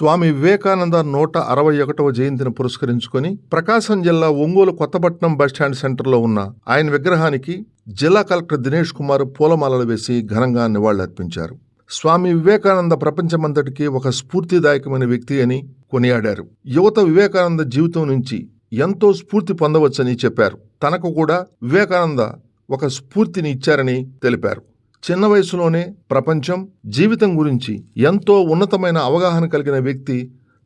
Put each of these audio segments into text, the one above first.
స్వామి వివేకానంద నూట అరవై ఒకటవ జయంతిని పురస్కరించుకొని ప్రకాశం జిల్లా ఒంగోలు కొత్తపట్నం బస్టాండ్ సెంటర్లో ఉన్న ఆయన విగ్రహానికి జిల్లా కలెక్టర్ దినేష్ కుమార్ పూలమాలలు వేసి ఘనంగా నివాళులర్పించారు. స్వామి వివేకానంద ప్రపంచమంతటికి ఒక స్ఫూర్తిదాయకమైన వ్యక్తి అని కొనియాడారు. యువత వివేకానంద జీవితం నుంచి ఎంతో స్ఫూర్తి పొందవచ్చని చెప్పారు. తనకు కూడా వివేకానంద ఒక స్ఫూర్తిని ఇచ్చారని తెలిపారు. చిన్న వయసులోనే ప్రపంచం జీవితం గురించి ఎంతో ఉన్నతమైన అవగాహన కలిగిన వ్యక్తి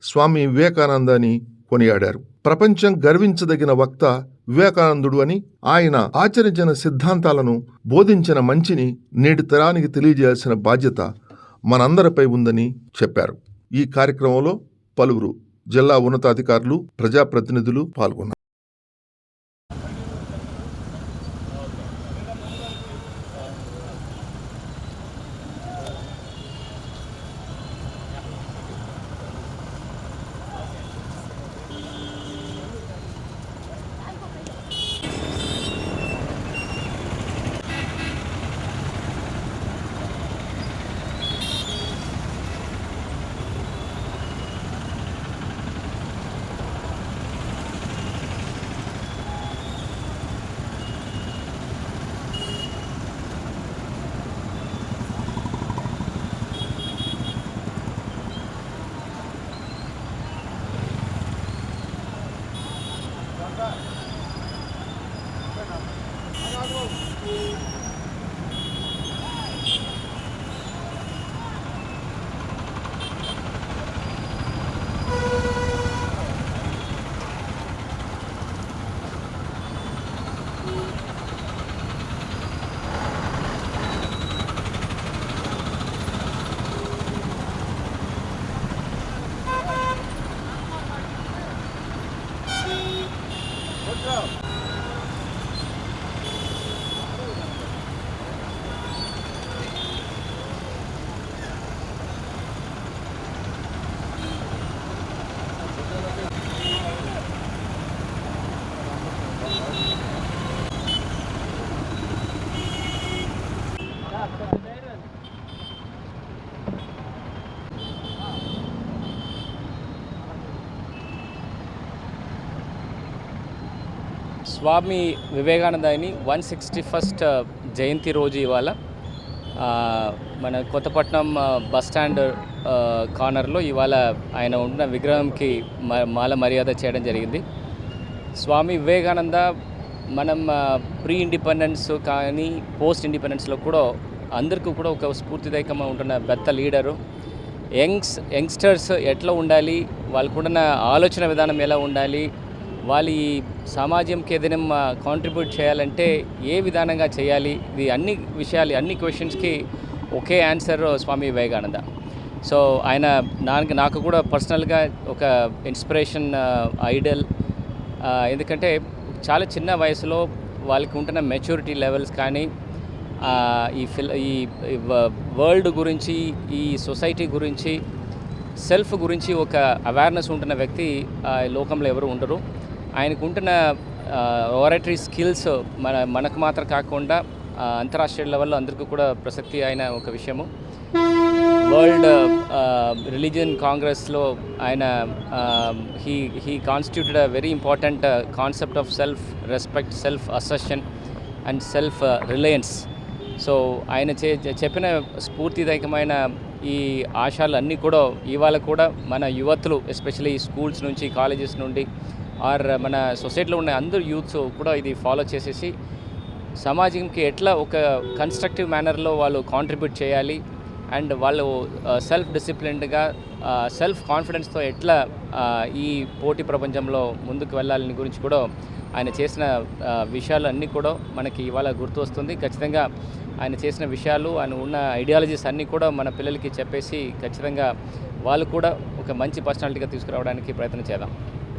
స్వామి వివేకానంద అని కొనియాడారు. ప్రపంచం గర్వించదగిన వక్త వివేకానందుడు అని ఆయన ఆచరించిన సిద్ధాంతాలను బోధించిన మంచిని నేటి తరానికి తెలియజేయాల్సిన బాధ్యత మనందరిపై ఉందని చెప్పారు. ఈ కార్యక్రమంలో పలువురు జిల్లా ఉన్నతాధికారులు ప్రజాప్రతినిధులు పాల్గొన్నారు. Thank you. స్వామి వివేకానందాయని వన్ సిక్స్టీ ఫస్ట్ uh, జయంతి రోజు ఇవాళ మన Kothapatnam uh, bus stand uh, కార్నర్లో ఇవాళ ఆయన ఉన్న విగ్రహంకి మ- మాల మర్యాద చేయడం జరిగింది. స్వామి వివేకానంద మనం ప్రీ ఇండిపెండెన్స్ కానీ పోస్ట్ ఇండిపెండెన్స్లో కూడా అందరికీ కూడా ఒక స్ఫూర్తిదాయకంగా ఉంటున్న పెద్ద లీడరు. యంగ్స్ యంగ్స్టర్స్ ఎట్లా ఉండాలి? వాళ్ళకున్న ఆలోచన విధానం ఎలా ఉండాలి? వాళ్ళు ఈ సమాజంకి ఏదైనా కాంట్రిబ్యూట్ చేయాలంటే ఏ విధానంగా చేయాలి? ఇది అన్ని విషయాలు అన్ని క్వశ్చన్స్కి ఒకే ఆన్సర్ స్వామి వివేకానంద. సో ఆయన నాకు నాకు కూడా పర్సనల్గా ఒక ఇన్స్పిరేషన్ ఐడల్ uh, uh, ఎందుకంటే చాలా చిన్న వయసులో వాళ్ళకి ఉంటున్న మెచ్యూరిటీ లెవెల్స్ కానీ uh, ఈ ఫిల్ ఈ వరల్డ్ గురించి ఈ సొసైటీ గురించి సెల్ఫ్ గురించి ఒక అవేర్నెస్ ఉంటున్న వ్యక్తి ఆ, లోకంలో ఎవరు ఉండరు. ఆయనకు ఉంటున్న ఓరటరీ స్కిల్స్ మన మనకు మాత్రం కాకుండా అంతరాష్ట్రీయ లెవెల్లో అందరికీ కూడా ప్రసక్తి అయిన ఒక విషయము. వరల్డ్ రిలీజియన్ కాంగ్రెస్లో ఆయన he he constituted a very important concept of self respect self assertion and self reliance so ఆయన చే చెప్పిన స్ఫూర్తిదాయకమైన ఈ ఆశలు అన్నీ కూడా ఇవాళ కూడా మన యువతులు ఎస్పెషల్లీ స్కూల్స్ నుంచి కాలేజెస్ నుండి ఆర్ మన సొసైటీలో ఉన్న అందరు యూత్స్ కూడా ఇది ఫాలో చేసేసి సమాజంకి ఎట్లా ఒక కన్స్ట్రక్టివ్ మేనర్లో వాళ్ళు కాంట్రిబ్యూట్ చేయాలి అండ్ వాళ్ళు సెల్ఫ్ డిసిప్లిన్డ్గా సెల్ఫ్ కాన్ఫిడెన్స్తో ఎట్లా ఈ పోటీ ప్రపంచంలో ముందుకు వెళ్ళాలని గురించి కూడా ఆయన చేసిన విషయాలన్నీ విషయాలు అన్నీ కూడా మనకి ఇవాళ గుర్తు వస్తుంది. ఖచ్చితంగా ఆయన చేసిన విషయాలు ఆయన ఉన్న ఐడియాలజీస్ అన్నీ కూడా మన పిల్లలకి చెప్పేసి ఖచ్చితంగా వాళ్ళు కూడా ఒక మంచి పర్సనాలిటీగా తీసుకురావడానికి ప్రయత్నం చేద్దాం.